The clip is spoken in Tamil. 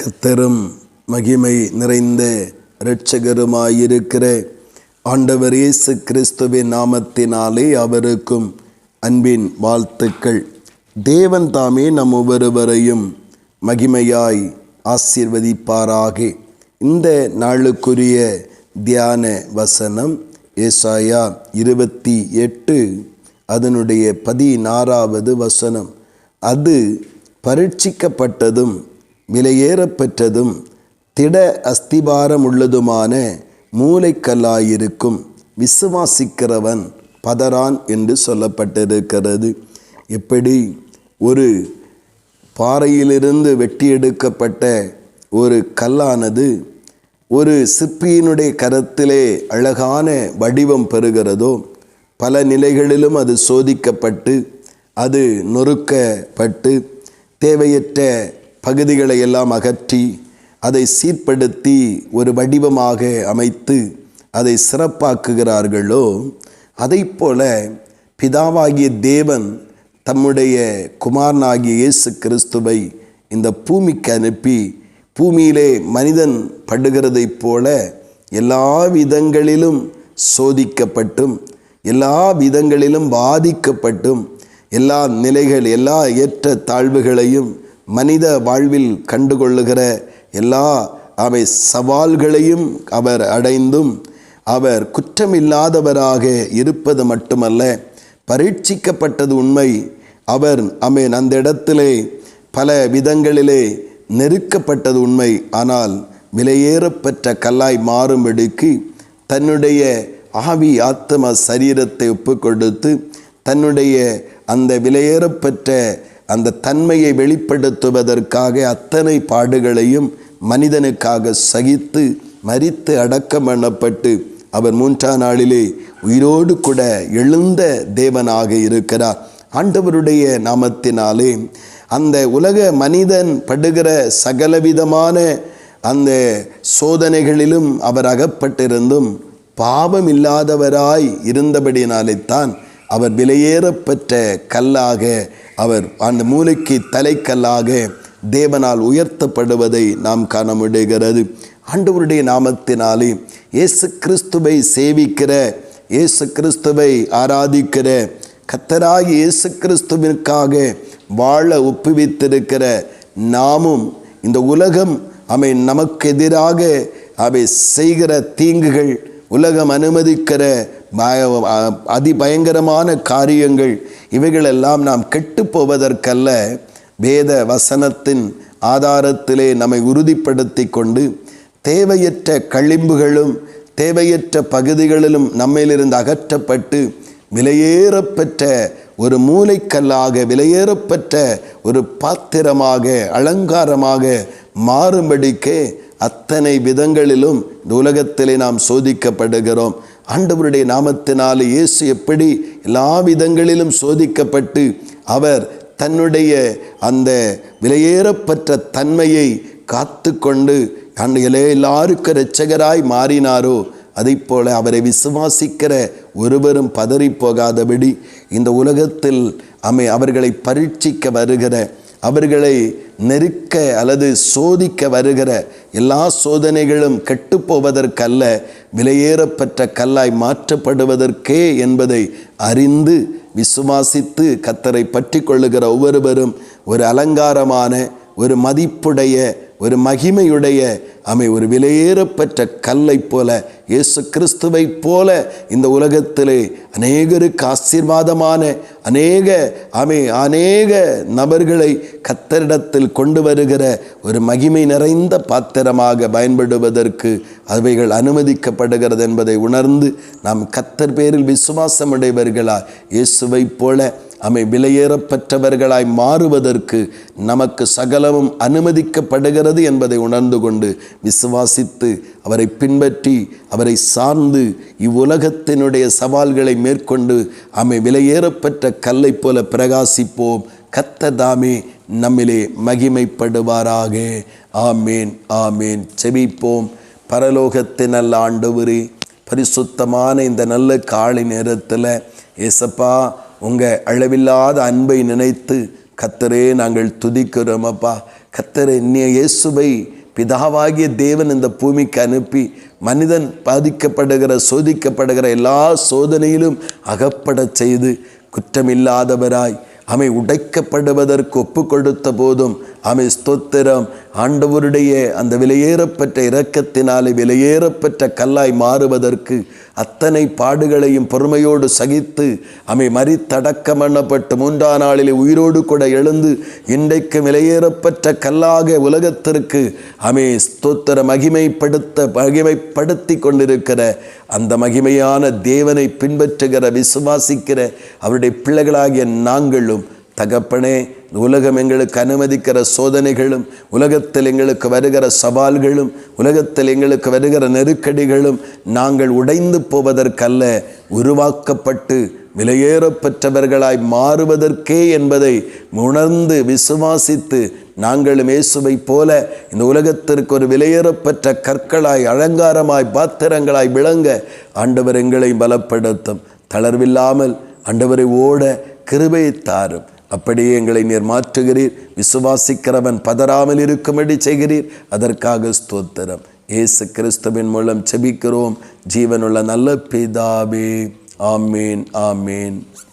கத்தரும் மகிமை நிறைந்த இரட்சகருமாயிருக்கிற ஆண்டவர் இயேசு கிறிஸ்துவின் நாமத்தினாலே அவருக்கும் அன்பின் வாழ்த்துக்கள். தேவன் தாமே நம் ஒவ்வொருவரையும் மகிமையாய் ஆசீர்வதிப்பாராக. இந்த நாளுக்குரிய தியான வசனம் ஏசாயா இருபத்தி எட்டு அதனுடைய பதினாறாவது வசனம். அது பரீட்சிக்கப்பட்டதும் விலையேறப்பெற்றதும் திட அஸ்திபாரம் உள்ளதுமான மூளைக்கல்லாயிருக்கும் விசுவாசிக்கிறவன் பதறான் என்று சொல்லப்பட்டிருக்கிறது. எப்படி? ஒரு பாறையிலிருந்து வெட்டி எடுக்கப்பட்ட ஒரு கல்லானது ஒரு சிற்பியினுடைய கரத்திலே அழகான வடிவம் பெறுகிறதோ பல நிலைகளிலும் அது சோதிக்கப்பட்டு அது நொறுக்கப்பட்டு தேவையற்ற பகுதிகளை எல்லாம் அகற்றி அதை சீர்படுத்தி ஒரு வடிவமாக அமைத்து அதை சிறப்பாக்குகிறார்களோ அதைப் போல பிதாவாகிய தேவன் தம்முடைய குமாரனாகிய இயேசு கிறிஸ்துவை இந்த பூமிக்கு அனுப்பி பூமியிலே மனிதன் படுகிறதைப் போல எல்லா விதங்களிலும் சோதிக்கப்பட்டும் எல்லா விதங்களிலும் பாதிக்கப்பட்டும் எல்லா நிலைகள் எல்லா ஏற்ற தாழ்வுகளையும் மனித வாழ்வில் கண்டுகொள்ளுகிற எல்லா அவை சவால்களையும் அவர் அடைந்தும் அவர் குற்றமில்லாதவராக இருப்பது மட்டுமல்ல பரீட்சிக்கப்பட்டது உண்மை. அவர் அமேன். அந்த இடத்திலே பல விதங்களிலே நெருக்கப்பட்டது உண்மை. ஆனால் விலையேறப்பெற்ற கல்லாய் மாறும்படிக்கு தன்னுடைய ஆவி ஆத்ம சரீரத்தை ஒப்பு கொடுத்து தன்னுடைய அந்த விலையேறப்பெற்ற அந்த தன்மையை வெளிப்படுத்துவதற்காக அத்தனை பாடுகளையும் மனிதனுக்காக சகித்து மறித்து அடக்கம் பண்ணப்பட்டு அவர் மூன்றாம் நாளிலே உயிரோடு கூட எழுந்த தேவனாக இருக்கிறார். ஆண்டவருடைய நாமத்தினாலே அந்த உலக மனிதன் படுகிற சகலவிதமான அந்த சோதனைகளிலும் அவர் அகப்பட்டிருந்தும் பாவம் இல்லாதவராய் இருந்தபடினாலே தான் அவர் விலையேறப்பெற்ற கல்லாக அவர் அந்த மூளைக்கு தலைக்கல்லாக தேவனால் உயர்த்தப்படுவதை நாம் காண முடிகிறது ஆண்டவருடைய நாமத்தினாலே இயேசு கிறிஸ்துவை சேவிக்கிற இயேசு கிறிஸ்துவை ஆராதிக்கிற கத்தராகி இயேசு கிறிஸ்துவிற்காக வாழ ஒப்புவித்திருக்கிற நாமும் இந்த உலகம் அவை நமக்கு எதிராக அவை செய்கிற தீங்குகள் உலகம் அனுமதிக்கிற அதிபயங்கரமான காரியங்கள். இவைகளெல்லாம் நாம் கெட்டு போவதற்கல்ல வேத வசனத்தின் ஆதாரத்திலே நம்மை உறுதிப்படுத்தி கொண்டு தேவையற்ற களிம்புகளும் தேவையற்ற பகுதிகளிலும் நம்மிலிருந்து அகற்றப்பட்டு விலையேறப்பெற்ற ஒரு மூளைக்கல்லாக விலையேறப்பெற்ற ஒரு பாத்திரமாக அலங்காரமாக மாறும்படிக்கே அத்தனை விதங்களிலும் இந்த உலகத்திலே நாம் சோதிக்கப்படுகிறோம். ஆண்டவருடைய நாமத்தினால் இயேசு எப்படி எல்லா விதங்களிலும் சோதிக்கப்பட்டு அவர் தன்னுடைய அந்த விலையேறப்பற்ற தன்மையை காத்து கொண்டு அன்றையிலே எல்லாருக்கும் இரட்சகராய் மாறினாரோ அதை போல அவரை விசுவாசிக்கிற ஒருவரும் பதறி போகாதபடி இந்த உலகத்தில் அமை அவர்களை பரீட்சிக்க வருகிற அவர்களை நெருக்க அல்லது சோதிக்க வருகிற எல்லா சோதனைகளும் கெட்டுப்போவதற்கல்ல விலையேறப்பட்ட கல்லாய் மாற்றப்படுவதற்கே என்பதை அறிந்து விசுவாசித்து கத்தரை பற்றி கொள்ளுகிற ஒவ்வொருவரும் ஒரு அலங்காரமான ஒரு மதிப்புடைய ஒரு மகிமையுடைய அமை ஒரு விலையேறப்பெற்ற கல்லை போல இயேசு கிறிஸ்துவை போல இந்த உலகத்திலே அநேகருக்கு ஆசீர்வாதமான அநேக அமை அநேக நபர்களை கத்தரிடத்தில் கொண்டு வருகிற ஒரு மகிமை நிறைந்த பாத்திரமாக பயன்படுவதற்கு அவைகள் அனுமதிக்கப்படுகிறது என்பதை உணர்ந்து நாம் கத்தர் பேரில் விசுவாசமுடையவர்களா? இயேசுவை போல அமை விலையேறப்பெற்றவர்களாய் மாறுவதற்கு நமக்கு சகலமும் அனுமதிக்கப்படுகிறது என்பதை உணர்ந்து கொண்டு விசுவாசித்து அவரை பின்பற்றி அவரை சார்ந்து இவ்வுலகத்தினுடைய சவால்களை மேற்கொண்டு அமை விலையேறப்பெற்ற கல்லை போல பிரகாசிப்போம். கத்ததாமே நம்மிலே மகிமைப்படுவாராக. ஆமேன் ஆமேன். செபிப்போம். பரலோகத்தின் நல்ல ஆண்டவரே பரிசுத்தமான இந்த நல்ல காலை நேரத்தில் ஏசப்பா உங்கள் அளவில்லாத அன்பை நினைத்து கத்தரே நாங்கள் துதிக்கிறோம் அப்பா கத்தரே நீ இயேசுவை பிதாவாகிய தேவன் இந்த பூமிக்கு அனுப்பி மனிதன் பாதிக்கப்படுகிற சோதிக்கப்படுகிற எல்லா சோதனையிலும் அகப்படச் செய்து குற்றமில்லாதவராய் அமை உடைக்கப்படுவதற்கு ஒப்பு கொடுத்த போதும் அமை ஸ்தோத்திரம். ஆண்டவருடைய அந்த விலையேறப்பட்ட இரக்கத்தினாலே விலையேறப்பட்ட கல்லாய் மாறுவதற்கு அத்தனை பாடுகளையும் பொறுமையோடு சகித்து அமை மறித்தடக்கம் எண்ணப்பட்டு மூன்றாம் நாளிலே உயிரோடு கூட எழுந்து இன்றைக்கு விலையேறப்பட்ட கல்லாக உலகத்திற்கு அமை ஸ்தோத்திர மகிமைப்படுத்த மகிமைப்படுத்தி கொண்டிருக்கிற அந்த மகிமையான தேவனை பின்பற்றுகிற விசுவாசிக்கிற அவருடைய பிள்ளைகளாகிய நாங்களும் தகப்பனே உலகம் எங்களுக்கு அனுமதிக்கிற சோதனைகளும் உலகத்தில் எங்களுக்கு வருகிற சவால்களும் உலகத்தில் எங்களுக்கு வருகிற நெருக்கடிகளும் நாங்கள் உடைந்து போவதற்கல்ல உருவாக்கப்பட்டு விலையேறப்பெற்றவர்களாய் மாறுவதற்கே என்பதை உணர்ந்து விசுவாசித்து நாங்களும் இயேசுவை போல இந்த உலகத்திற்கு ஒரு விலையேறப்பெற்ற கற்களாய் அலங்காரமாய் பாத்திரங்களாய் விளங்க ஆண்டவர் எங்களை பலப்படுத்தும். தளர்வில்லாமல் ஆண்டவரை ஓட கிருபை தாரும். அப்படியே எங்களை நீர் மாற்றுகிறீர். விசுவாசிக்கிறவன் பதறாமல் இருக்கும்படி செய்கிறீர். அதற்காக ஸ்தோத்திரம். இயேசு கிறிஸ்துவின் மூலம் செபிக்கிறோம் ஜீவனுள்ள நல்ல பிதாவே. ஆமீன் ஆமீன்.